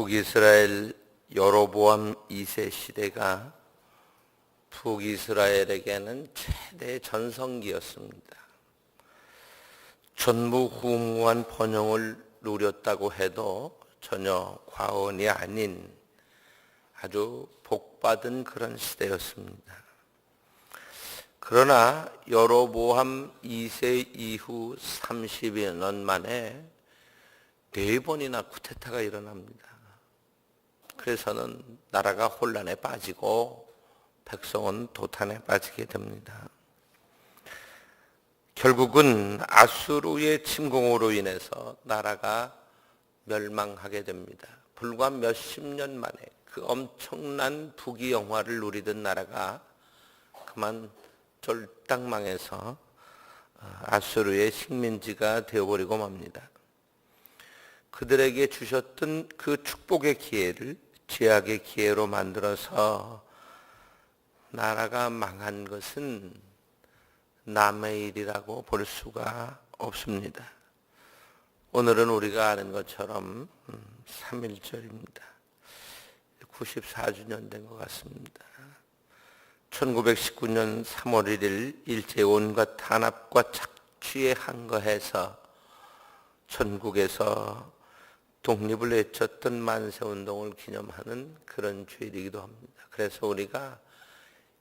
북이스라엘 여로보암 2세 시대가 북이스라엘에게는 최대 전성기였습니다. 전무후무한 번영을 누렸다고 해도 전혀 과언이 아닌 아주 복받은 그런 시대였습니다. 그러나 여로보암 2세 이후 30여 년 만에 네 번이나 쿠데타가 일어납니다. 그래서는 나라가 혼란에 빠지고 백성은 도탄에 빠지게 됩니다. 결국은 아수르의 침공으로 인해서 나라가 멸망하게 됩니다. 불과 몇십 년 만에 그 엄청난 부귀 영화를 누리던 나라가 그만 쫄딱 망해서 아수르의 식민지가 되어버리고 맙니다. 그들에게 주셨던 그 축복의 기회를 죄악의 기회로 만들어서 나라가 망한 것은 남의 일이라고 볼 수가 없습니다. 오늘은 우리가 아는 것처럼 3일절입니다. 94주년 된 것 같습니다. 1919년 3월 1일 일제 온갖 탄압과 착취에 한거해서 전국에서 독립을 외쳤던 만세 운동을 기념하는 그런 주일이기도 합니다. 그래서 우리가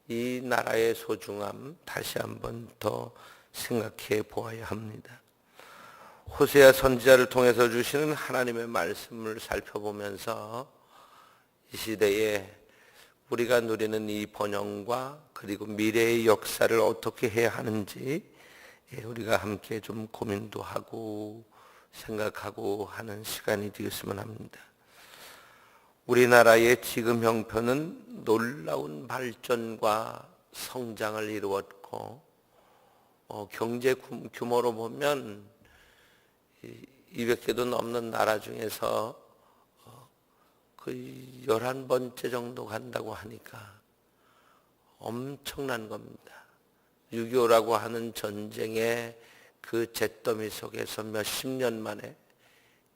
이 나라의 소중함 다시 한번 더 생각해 보아야 합니다. 호세아 선지자를 통해서 주시는 하나님의 말씀을 살펴보면서 이 시대에 우리가 누리는 이 번영과 그리고 미래의 역사를 어떻게 해야 하는지 예, 우리가 함께 좀 고민도 하고 생각하고 하는 시간이 되었으면 합니다. 우리나라의 지금 형편은 놀라운 발전과 성장을 이루었고 어, 경제 규모로 보면 200개도 넘는 나라 중에서 어, 그 11번째 정도 간다고 하니까 엄청난 겁니다. 6.25라고 하는 전쟁의 그 잿더미 속에서 몇 십 년 만에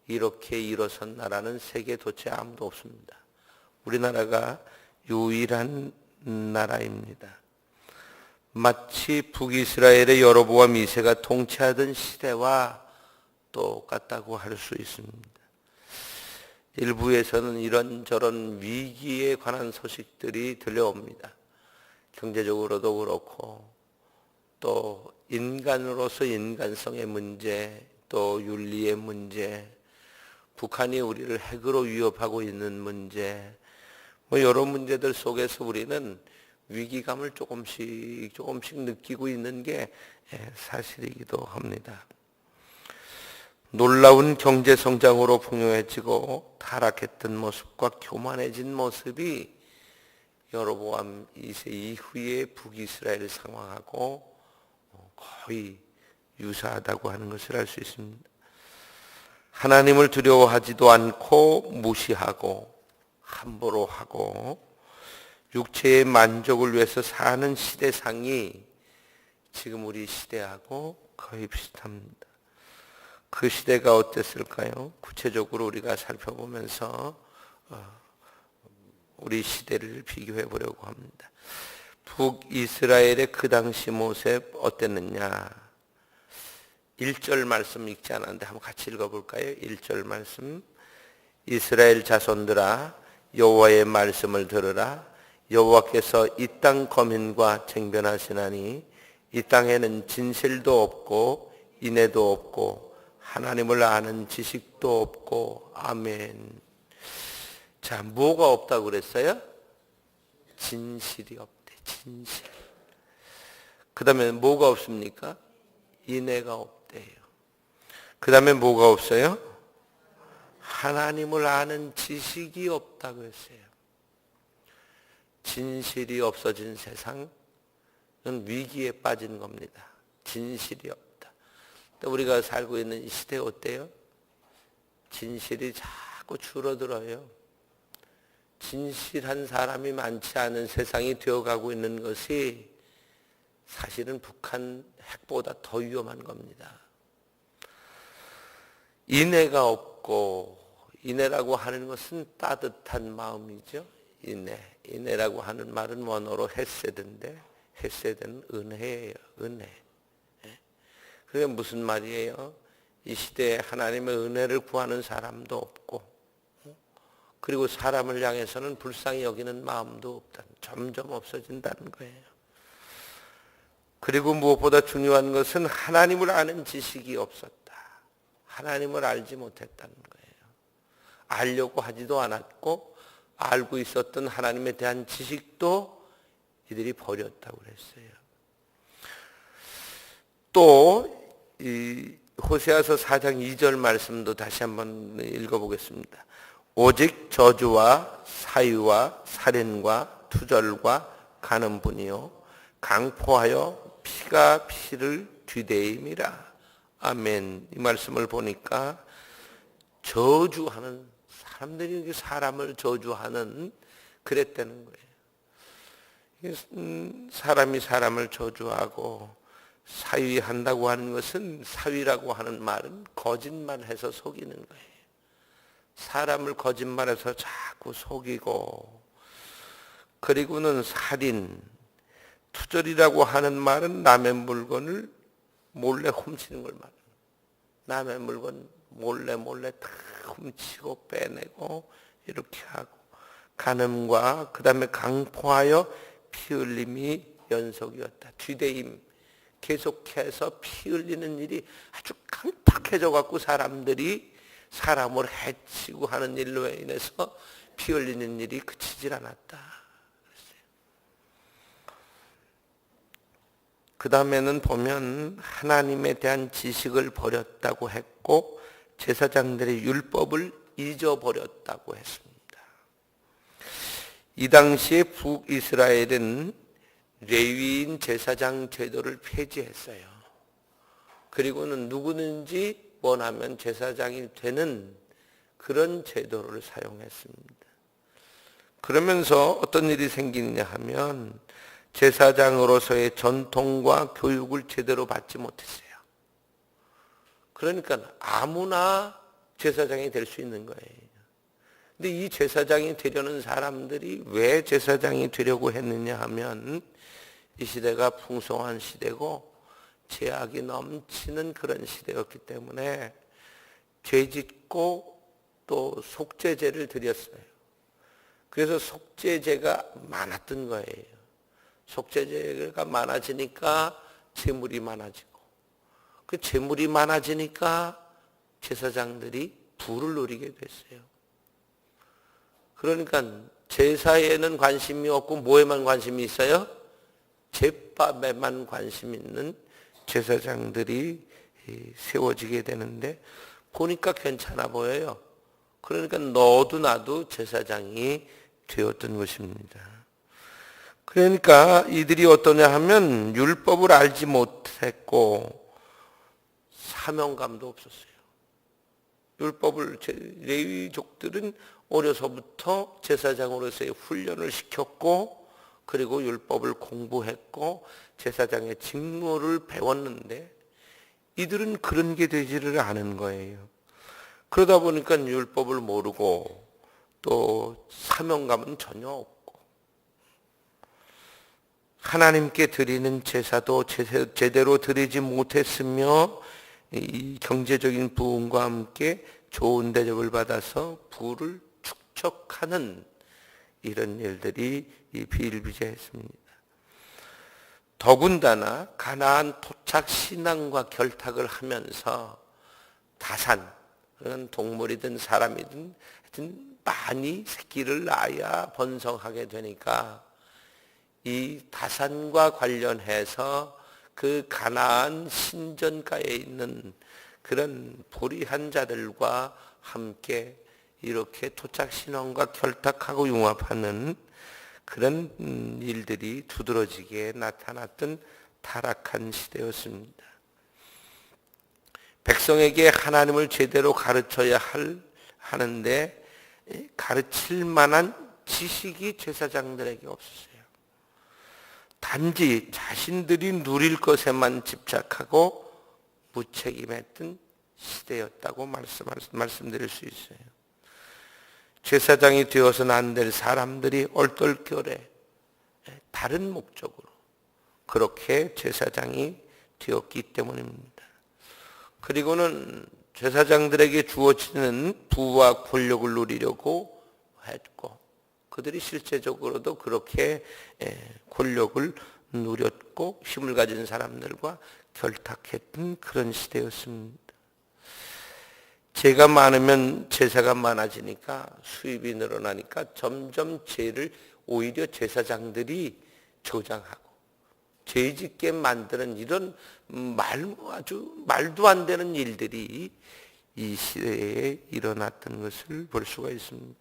이렇게 일어선 나라는 세계 도체 아무도 없습니다. 우리나라가 유일한 나라입니다. 마치 북이스라엘의 여로보와 미세가 통치하던 시대와 똑같다고 할 수 있습니다. 일부에서는 이런저런 위기에 관한 소식들이 들려옵니다. 경제적으로도 그렇고 또 인간으로서 인간성의 문제, 또 윤리의 문제, 북한이 우리를 핵으로 위협하고 있는 문제, 뭐 여러 문제들 속에서 우리는 위기감을 조금씩 조금씩 느끼고 있는 게 예, 사실이기도 합니다. 놀라운 경제 성장으로 풍요해지고 타락했던 모습과 교만해진 모습이 여로보암 2세 이후의 북이스라엘 상황하고 거의 유사하다고 하는 것을 알 수 있습니다. 하나님을 두려워하지도 않고 무시하고 함부로 하고 육체의 만족을 위해서 사는 시대상이 지금 우리 시대하고 거의 비슷합니다. 그 시대가 어땠을까요? 구체적으로 우리가 살펴보면서 어, 우리 시대를 비교해 보려고 합니다. 북이스라엘의 그 당시 모습 어땠느냐? 1절 말씀 읽지 않았는데 한번 같이 읽어볼까요? 1절 말씀 이스라엘 자손들아 여호와의 말씀을 들으라 여호와께서 이 땅 거민과 쟁변하시나니 이 땅에는 진실도 없고 인애도 없고 하나님을 아는 지식도 없고 아멘 자 뭐가 없다고 그랬어요? 진실이 없다. 그 다음에 뭐가 없습니까? 인애가 없대요. 그 다음에 뭐가 없어요? 하나님을 아는 지식이 없다고 했어요. 진실이 없어진 세상은 위기에 빠진 겁니다. 진실이 없다. 우리가 살고 있는 이 시대 어때요? 진실이 자꾸 줄어들어요. 진실한 사람이 많지 않은 세상이 되어가고 있는 것이 사실은 북한 핵보다 더 위험한 겁니다. 인애가 없고 인애라고 하는 것은 따뜻한 마음이죠. 인애. 인애라고 하는 말은 원어로 헤세드인데 헤세드는 은혜예요. 은혜. 예. 그게 무슨 말이에요? 이 시대에 하나님의 은혜를 구하는 사람도 없고 그리고 사람을 향해서는 불쌍히 여기는 마음도 없다. 점점 없어진다는 거예요. 그리고 무엇보다 중요한 것은 하나님을 아는 지식이 없었다. 하나님을 알지 못했다는 거예요. 알려고 하지도 않았고 알고 있었던 하나님에 대한 지식도 이들이 버렸다고 그랬어요. 또이 호세아서 4장 2절 말씀도 다시 한번 읽어보겠습니다. 오직 저주와 사유와 살인과 투절과 가는 분이요 강포하여 피가 피를 뒤대임이라. 아멘. 이 말씀을 보니까 저주하는 사람들이 사람을 저주하는 그랬다는 거예요. 음, 사람이 사람을 저주하고 사위한다고 하는 것은 사위라고 하는 말은 거짓말해서 속이는 거예요. 사람을 거짓말해서 자꾸 속이고 그리고는 살인, 투절이라고 하는 말은 남의 물건을 몰래 훔치는 걸 말해요. 남의 물건 몰래 몰래 다 훔치고 빼내고 이렇게 하고 간음과 그 다음에 강포하여 피 흘림이 연속이었다. 뒤대임 계속해서 피 흘리는 일이 아주 강팍해져 갖고 사람들이 사람을 해치고 하는 일로 인해서 피 흘리는 일이 그치질 않았다. 그 다음에는 보면 하나님에 대한 지식을 버렸다고 했고 제사장들의 율법을 잊어버렸다고 했습니다. 이 당시에 북이스라엘은 레위인 제사장 제도를 폐지했어요. 그리고는 누구든지 원하면 제사장이 되는 그런 제도를 사용했습니다. 그러면서 어떤 일이 생기느냐 하면 제사장으로서의 전통과 교육을 제대로 받지 못했어요. 그러니까 아무나 제사장이 될 수 있는 거예요. 근데 이 제사장이 되려는 사람들이 왜 제사장이 되려고 했느냐 하면 이 시대가 풍성한 시대고 죄악이 넘치는 그런 시대였기 때문에 죄 짓고 또 속죄제를 드렸어요. 그래서 속죄제가 많았던 거예요. 속죄제가 많아지니까 재물이 많아지고 그 재물이 많아지니까 제사장들이 부를 누리게 됐어요. 그러니까 제사에는 관심이 없고 뭐에만 관심이 있어요? 제밥에만 관심 있는 제사장들이 세워지게 되는데 보니까 괜찮아 보여요. 그러니까 너도 나도 제사장이 되었던 것입니다. 그러니까 이들이 어떠냐 하면 율법을 알지 못했고 사명감도 없었어요. 율법을 레위족들은 어려서부터 제사장으로서의 훈련을 시켰고 그리고 율법을 공부했고 제사장의 직무를 배웠는데 이들은 그런 게 되지를 않은 거예요. 그러다 보니까 율법을 모르고 또 사명감은 전혀 없고 하나님께 드리는 제사도 제대로 드리지 못했으며 이 경제적인 부흥과 함께 좋은 대접을 받아서 부를 축적하는 이런 일들이 비일비재했습니다. 더군다나 가나안 토착 신앙과 결탁을 하면서 다산 그런 동물이든 사람이든 하여튼 많이 새끼를 낳아야 번성하게 되니까 이 다산과 관련해서 그 가나안 신전가에 있는 그런 불의한 자들과 함께 이렇게 토착 신앙과 결탁하고 융합하는 그런 음, 일들이 두드러지게 나타났던 타락한 시대였습니다. 백성에게 하나님을 제대로 가르쳐야 할, 하는데 가르칠 만한 지식이 제사장들에게 없었어요. 단지 자신들이 누릴 것에만 집착하고 무책임했던 시대였다고 말씀, 말씀드릴 수 있어요. 제사장이 되어서는 안 될 사람들이 얼떨결에 다른 목적으로 그렇게 제사장이 되었기 때문입니다. 그리고는 제사장들에게 주어지는 부와 권력을 누리려고 했고 그들이 실제적으로도 그렇게 권력을 누렸고 힘을 가진 사람들과 결탁했던 그런 시대였습니다. 죄가 많으면 제사가 많아지니까 수입이 늘어나니까 점점 죄를 오히려 제사장들이 조장하고 죄 짓게 만드는 이런 말 아주 말도 안 되는 일들이 이 시대에 일어났던 것을 볼 수가 있습니다.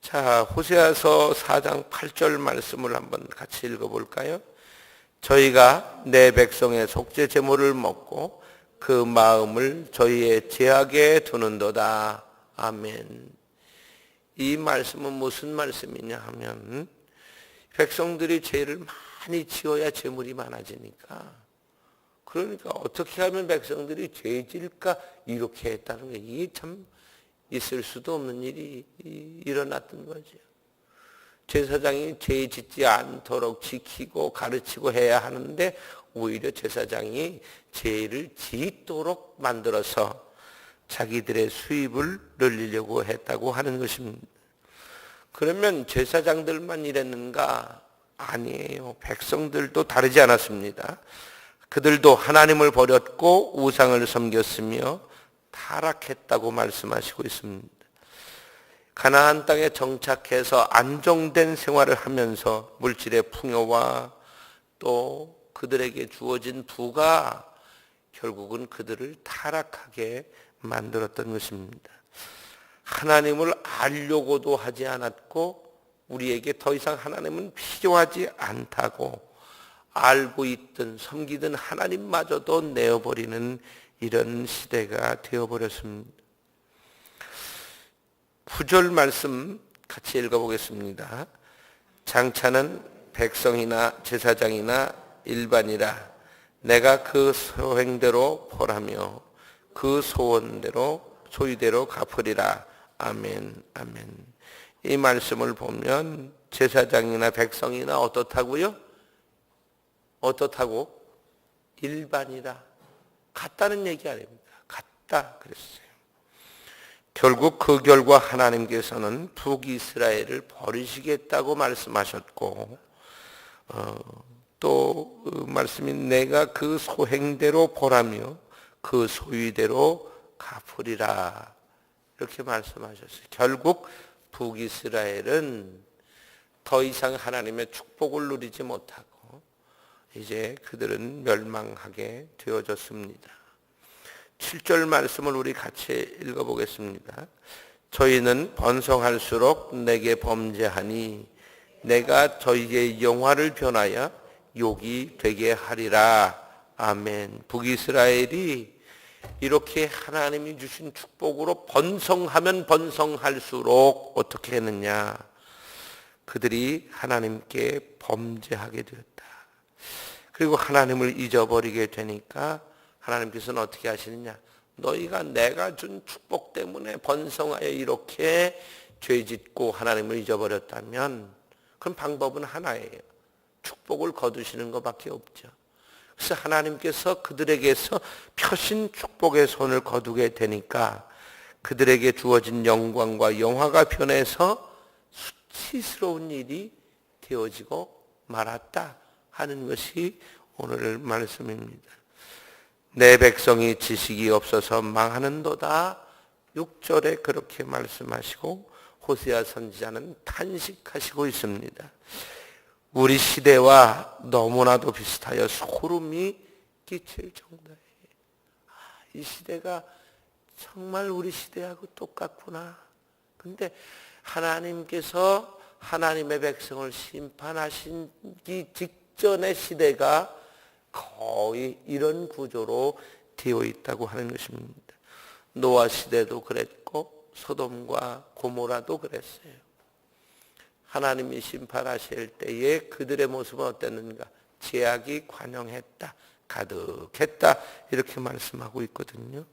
자, 호세아서 4장 8절 말씀을 한번 같이 읽어 볼까요? 저희가 내 백성의 속죄 제물을 먹고 그 마음을 저희의 제약에 두는도다. 아멘. 이 말씀은 무슨 말씀이냐 하면 백성들이 죄를 많이 지어야 재물이 많아지니까 그러니까 어떻게 하면 백성들이 죄 질까 이렇게 했다는 게 이게 참 있을 수도 없는 일이 일어났던 거죠. 제사장이 죄 짓지 않도록 지키고 가르치고 해야 하는데 오히려 제사장이 죄를 짓도록 만들어서 자기들의 수입을 늘리려고 했다고 하는 것입니다. 그러면 제사장들만 이랬는가? 아니에요. 백성들도 다르지 않았습니다. 그들도 하나님을 버렸고 우상을 섬겼으며 타락했다고 말씀하시고 있습니다. 가나안 땅에 정착해서 안정된 생활을 하면서 물질의 풍요와 또 그들에게 주어진 부가 결국은 그들을 타락하게 만들었던 것입니다. 하나님을 알려고도 하지 않았고 우리에게 더 이상 하나님은 필요하지 않다고 알고 있던 섬기던 하나님마저도 내어버리는 이런 시대가 되어버렸습니다. 구절 말씀 같이 읽어보겠습니다. 장차는 백성이나 제사장이나 일반이라 내가 그 소행대로 벌하며 그 소원대로 소유대로 갚으리라. 아멘, 아멘. 이 말씀을 보면 제사장이나 백성이나 어떻다고요? 어떻다고? 일반이라. 같다는 얘기 아닙니다. 같다 그랬어요. 결국 그 결과 하나님께서는 북이스라엘을 버리시겠다고 말씀하셨고 어, 또그 말씀이 내가 그 소행대로 보라며 그 소위대로 갚으리라 이렇게 말씀하셨어요. 결국 북이스라엘은 더 이상 하나님의 축복을 누리지 못하고 이제 그들은 멸망하게 되어졌습니다. 7절 말씀을 우리 같이 읽어보겠습니다. 저희는 번성할수록 내게 범죄하니 내가 저희의 영화를 변하여 욕이 되게 하리라. 아멘. 북이스라엘이 이렇게 하나님이 주신 축복으로 번성하면 번성할수록 어떻게 했느냐. 그들이 하나님께 범죄하게 되었다. 그리고 하나님을 잊어버리게 되니까 하나님께서는 어떻게 하시느냐. 너희가 내가 준 축복 때문에 번성하여 이렇게 죄 짓고 하나님을 잊어버렸다면 그럼 방법은 하나예요. 축복을 거두시는 것밖에 없죠. 그래서 하나님께서 그들에게서 표신 축복의 손을 거두게 되니까 그들에게 주어진 영광과 영화가 변해서 수치스러운 일이 되어지고 말았다 하는 것이 오늘 말씀입니다. 내 백성이 지식이 없어서 망하는도다. 6절에 그렇게 말씀하시고 호세아 선지자는 탄식하시고 있습니다. 우리 시대와 너무나도 비슷하여 소름이 끼칠 정도예요. 아, 이 시대가 정말 우리 시대하고 똑같구나. 근데 하나님께서 하나님의 백성을 심판하시기 직전의 시대가 거의 이런 구조로 되어 있다고 하는 것입니다. 노아 시대도 그랬고 소돔과 고모라도 그랬어요. 하나님이 심판하실 때에 그들의 모습은 어땠는가? 제약이 관영했다. 가득했다. 이렇게 말씀하고 있거든요.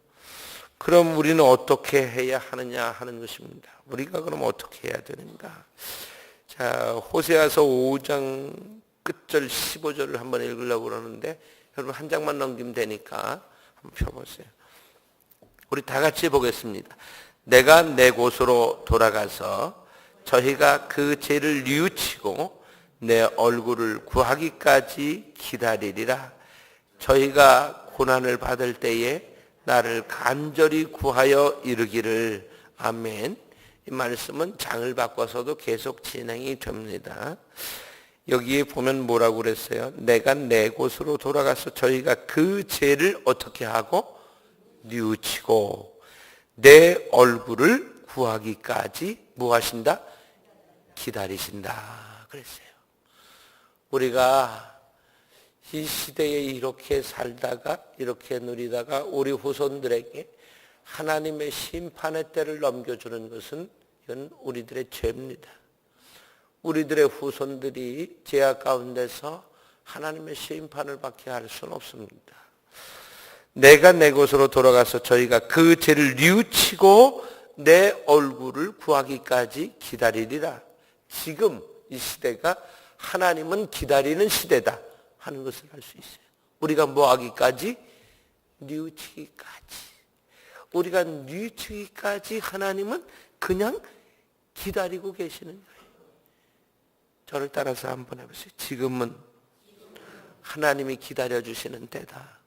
그럼 우리는 어떻게 해야 하느냐 하는 것입니다. 우리가 그럼 어떻게 해야 되는가? 자, 호세아서 5장 끝절 15절을 한번 읽으려고 그러는데 여러분 한 장만 넘기면 되니까 한번 펴보세요. 우리 다 같이 보겠습니다. 내가 내 곳으로 돌아가서 저희가 그 죄를 뉘우치고 내 얼굴을 구하기까지 기다리리라. 저희가 고난을 받을 때에 나를 간절히 구하여 이르기를 아멘. 이 말씀은 장을 바꿔서도 계속 진행이 됩니다. 여기에 보면 뭐라고 그랬어요? 내가 내 곳으로 돌아가서 저희가 그 죄를 어떻게 하고 뉘우치고 내 얼굴을 구하기까지 뭐 하신다? 기다리신다. 그랬어요. 우리가 이 시대에 이렇게 살다가 이렇게 누리다가 우리 후손들에게 하나님의 심판의 때를 넘겨주는 것은 이건 우리들의 죄입니다. 우리들의 후손들이 죄악 가운데서 하나님의 심판을 받게 할 수는 없습니다. 내가 내 곳으로 돌아가서 저희가 그 죄를 뉘우치고 내 얼굴을 구하기까지 기다리리라. 지금 이 시대가 하나님은 기다리는 시대다 하는 것을 알 수 있어요. 우리가 뭐 하기까지? 뉘우치기까지. 우리가 뉘우치기까지 하나님은 그냥 기다리고 계시는 거예요. 저를 따라서 한번 해보세요. 지금은 하나님이 기다려주시는 때다.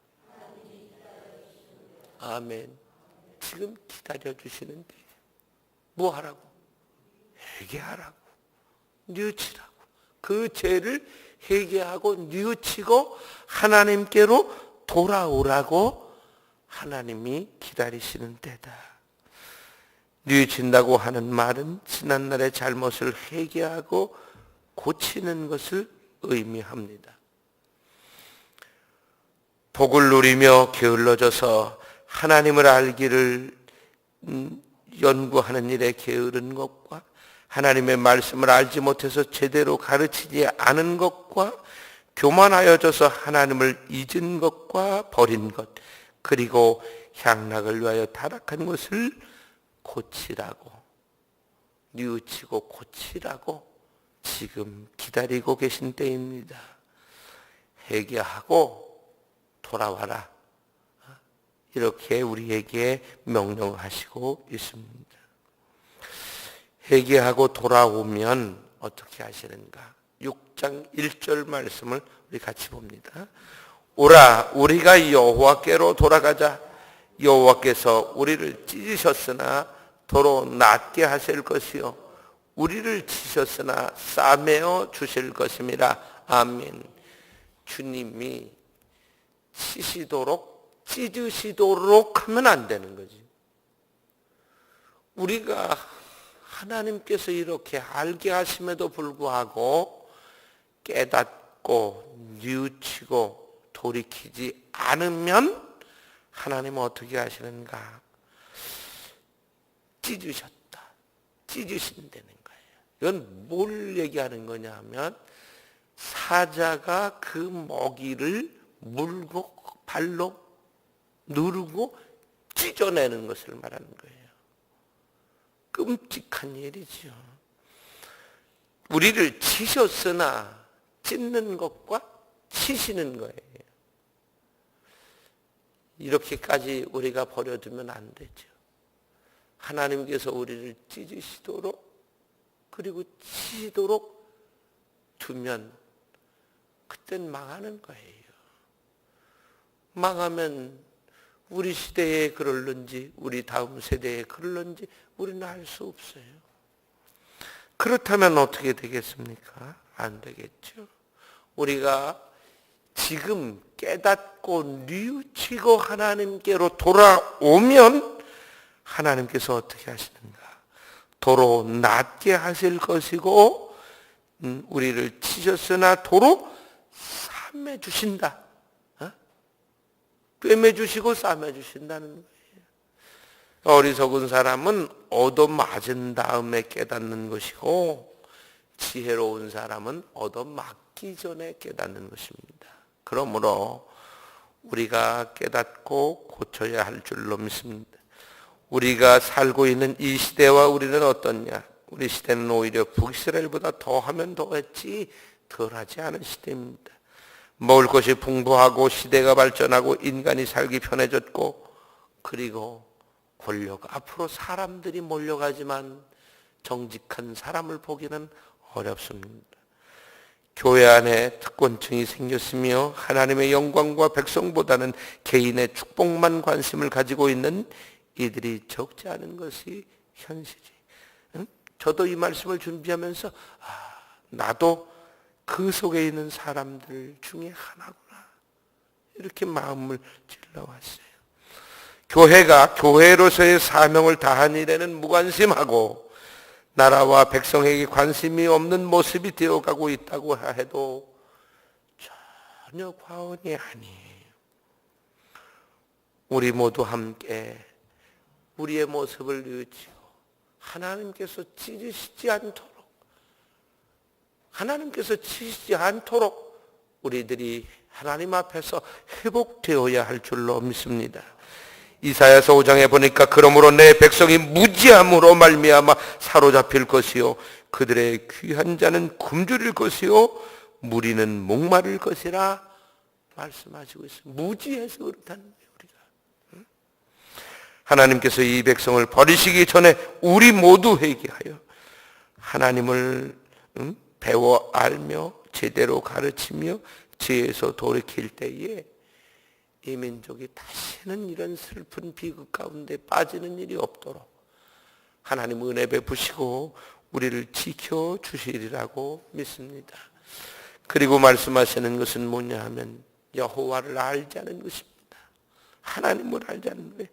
아멘. 지금 기다려주시는 때. 뭐 하라고? 회개하라고. 뉘우치라고. 그 죄를 회개하고 뉘우치고 하나님께로 돌아오라고 하나님이 기다리시는 때다. 뉘우친다고 하는 말은 지난날의 잘못을 회개하고 고치는 것을 의미합니다. 복을 누리며 게을러져서 하나님을 알기를 음, 연구하는 일에 게으른 것과 하나님의 말씀을 알지 못해서 제대로 가르치지 않은 것과 교만하여져서 하나님을 잊은 것과 버린 것 그리고 향락을 위하여 타락한 것을 고치라고 뉘우치고 고치라고 지금 기다리고 계신 때입니다. 회개하고 돌아와라. 이렇게 우리에게 명령하시고 있습니다. 회개하고 돌아오면 어떻게 하시는가? 6장 1절 말씀을 우리 같이 봅니다. 오라 우리가 여호와께로 돌아가자. 여호와께서 우리를 찢으셨으나 도로 낫게 하실 것이요 우리를 치셨으나 싸매어 주실 것입니다. 아멘. 주님이 치시도록 찢으시도록 하면 안 되는 거지. 우리가 하나님께서 이렇게 알게 하심에도 불구하고 깨닫고 뉘우치고 돌이키지 않으면 하나님은 어떻게 하시는가? 찢으셨다. 찢으신다는 거예요. 이건 뭘 얘기하는 거냐 하면 사자가 그 먹이를 물고 발로 누르고 찢어내는 것을 말하는 거예요. 끔찍한 일이죠. 우리를 치셨으나 찢는 것과 치시는 거예요. 이렇게까지 우리가 버려두면 안 되죠. 하나님께서 우리를 찢으시도록 그리고 치시도록 두면 그땐 망하는 거예요. 망하면 우리 시대에 그럴는지 우리 다음 세대에 그럴는지 우리는 알 수 없어요. 그렇다면 어떻게 되겠습니까? 안 되겠죠. 우리가 지금 깨닫고 뉘우치고 하나님께로 돌아오면 하나님께서 어떻게 하시는가? 도로 낫게 하실 것이고 음, 우리를 치셨으나 도로 삼해 주신다. 어? 꿰매 주시고 삼해 주신다는 거예요. 어리석은 사람은 얻어맞은 다음에 깨닫는 것이고 지혜로운 사람은 얻어맞기 전에 깨닫는 것입니다. 그러므로 우리가 깨닫고 고쳐야 할 줄로 믿습니다. 우리가 살고 있는 이 시대와 우리는 어떻냐? 우리 시대는 오히려 북이스라엘보다 더하면 더했지 덜하지 않은 시대입니다. 먹을 것이 풍부하고 시대가 발전하고 인간이 살기 편해졌고 그리고 권력 앞으로 사람들이 몰려가지만 정직한 사람을 보기는 어렵습니다. 교회 안에 특권층이 생겼으며 하나님의 영광과 백성보다는 개인의 축복만 관심을 가지고 있는 이들이 적지 않은 것이 현실이. 응? 저도 이 말씀을 준비하면서 아, 나도 그 속에 있는 사람들 중에 하나구나. 이렇게 마음을 찔러왔어요. 교회가 교회로서의 사명을 다한 일에는 무관심하고 나라와 백성에게 관심이 없는 모습이 되어가고 있다고 해도 전혀 과언이 아니에요. 우리 모두 함께 우리의 모습을 뉘우치고 하나님께서 찢으시지 않도록 하나님께서 찢으시지 않도록 우리들이 하나님 앞에서 회복되어야 할 줄로 믿습니다. 이사야서 5장에 보니까 그러므로 내 백성이 무지함으로 말미암아 사로잡힐 것이요 그들의 귀한 자는 굶주릴 것이요 무리는 목마를 것이라 말씀하시고 있습니다. 무지해서 그렇다는 거예요, 우리가. 하나님께서 이 백성을 버리시기 전에 우리 모두 회개하여 하나님을 배워 알며 제대로 가르치며 지혜에서 돌이킬 때에 이 민족이 다시는 이런 슬픈 비극 가운데 빠지는 일이 없도록 하나님 은혜 베푸시고 우리를 지켜 주시리라고 믿습니다. 그리고 말씀하시는 것은 뭐냐 하면 여호와를 알지 않은 것입니다. 하나님을 알지 않는 거예요.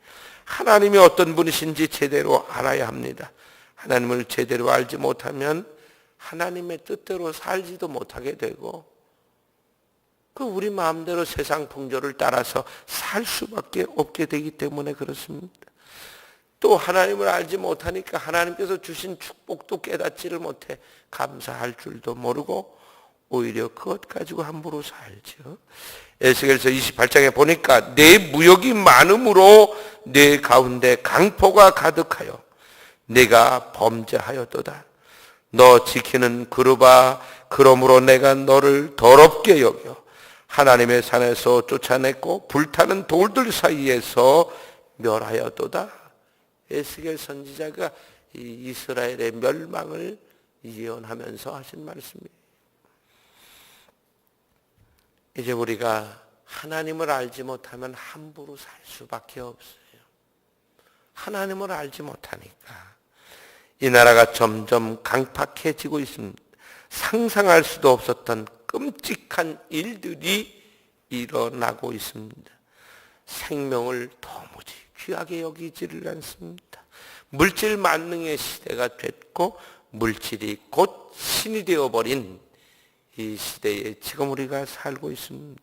하나님이 어떤 분이신지 제대로 알아야 합니다. 하나님을 제대로 알지 못하면 하나님의 뜻대로 살지도 못하게 되고 그 우리 마음대로 세상 풍조를 따라서 살 수밖에 없게 되기 때문에 그렇습니다. 또 하나님을 알지 못하니까 하나님께서 주신 축복도 깨닫지를 못해 감사할 줄도 모르고 오히려 그것 가지고 함부로 살죠. 에스겔서 28장에 보니까 내 무역이 많음으로 내 가운데 강포가 가득하여 내가 범죄하였도다. 너 지키는 그루바 그러므로 내가 너를 더럽게 여겨 하나님의 산에서 쫓아냈고 불타는 돌들 사이에서 멸하였도다. 에스겔 선지자가 이스라엘의 멸망을 예언하면서 하신 말씀이에요. 이제 우리가 하나님을 알지 못하면 함부로 살 수밖에 없어요. 하나님을 알지 못하니까 이 나라가 점점 강팍해지고 있습니다. 상상할 수도 없었던 끔찍한 일들이 일어나고 있습니다. 생명을 도무지 귀하게 여기지를 않습니다. 물질 만능의 시대가 됐고 물질이 곧 신이 되어버린 이 시대에 지금 우리가 살고 있습니다.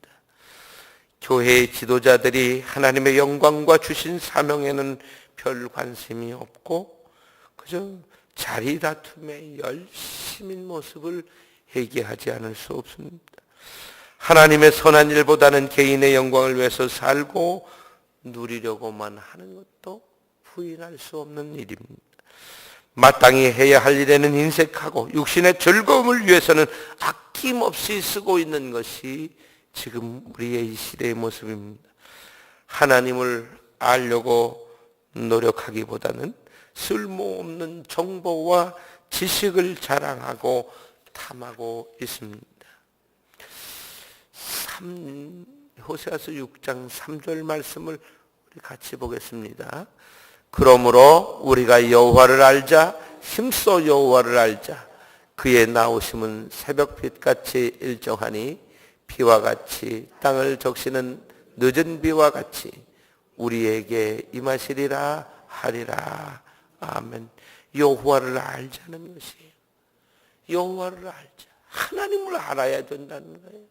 교회의 지도자들이 하나님의 영광과 주신 사명에는 별 관심이 없고 그저 자리 다툼에 열심인 모습을 회개하지 않을 수 없습니다. 하나님의 선한 일보다는 개인의 영광을 위해서 살고 누리려고만 하는 것도 부인할 수 없는 일입니다. 마땅히 해야 할 일에는 인색하고 육신의 즐거움을 위해서는 아낌없이 쓰고 있는 것이 지금 우리의 이 시대의 모습입니다. 하나님을 알려고 노력하기보다는 쓸모없는 정보와 지식을 자랑하고 탐하고 있습니다. 3, 호세아서 6장 3절 말씀을 우리 같이 보겠습니다. 그러므로 우리가 여호와를 알자 힘써 여호와를 알자 그의 나오심은 새벽빛 같이 일정하니 비와 같이 땅을 적시는 늦은 비와 같이 우리에게 임하시리라 하리라 아멘 여호와를 알자는 것이 여호와를 알자. 하나님을 알아야 된다는 거예요.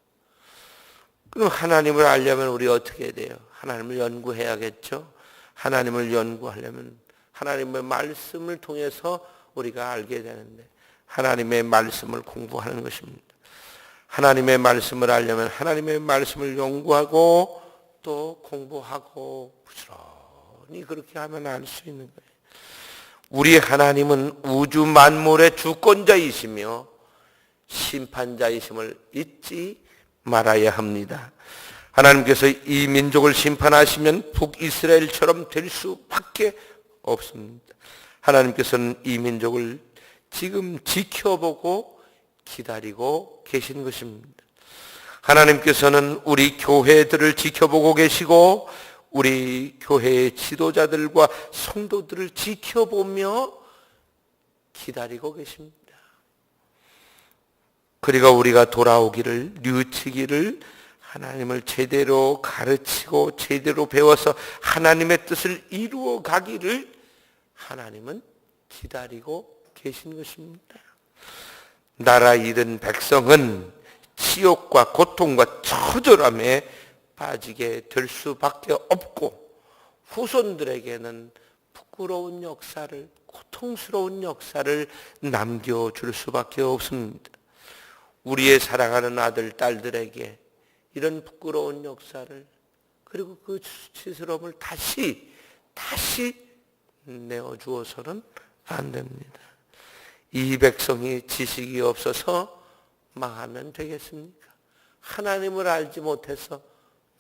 그럼 하나님을 알려면 우리 어떻게 돼요? 하나님을 연구해야겠죠. 하나님을 연구하려면 하나님의 말씀을 통해서 우리가 알게 되는데 하나님의 말씀을 공부하는 것입니다. 하나님의 말씀을 알려면 하나님의 말씀을 연구하고 또 공부하고 부지런히 그렇게 하면 알 수 있는 거예요. 우리 하나님은 우주 만물의 주권자이시며 심판자이심을 잊지 말아야 합니다. 하나님께서 이 민족을 심판하시면 북이스라엘처럼 될 수밖에 없습니다. 하나님께서는 이 민족을 지금 지켜보고 기다리고 계신 것입니다. 하나님께서는 우리 교회들을 지켜보고 계시고 우리 교회의 지도자들과 성도들을 지켜보며 기다리고 계십니다. 그리고 우리가 돌아오기를 뉘우치기를 하나님을 제대로 가르치고 제대로 배워서 하나님의 뜻을 이루어 가기를 하나님은 기다리고 계신 것입니다. 나라 잃은 백성은 치욕과 고통과 처절함에 빠지게 될 수밖에 없고 후손들에게는 부끄러운 역사를 고통스러운 역사를 남겨줄 수밖에 없습니다. 우리의 사랑하는 아들, 딸들에게 이런 부끄러운 역사를 그리고 그 수치스러움을 다시 다시 내어주어서는 안 됩니다. 이 백성이 지식이 없어서 망하면 되겠습니까? 하나님을 알지 못해서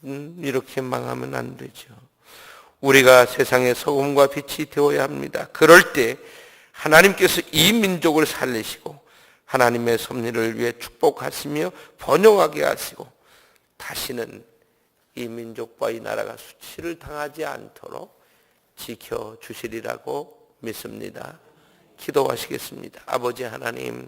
음, 이렇게 망하면 안 되죠. 우리가 세상의 소금과 빛이 되어야 합니다. 그럴 때 하나님께서 이 민족을 살리시고 하나님의 섭리를 위해 축복하시며 번영하게 하시고 다시는 이 민족과 이 나라가 수치를 당하지 않도록 지켜주시리라고 믿습니다. 기도하시겠습니다. 아버지 하나님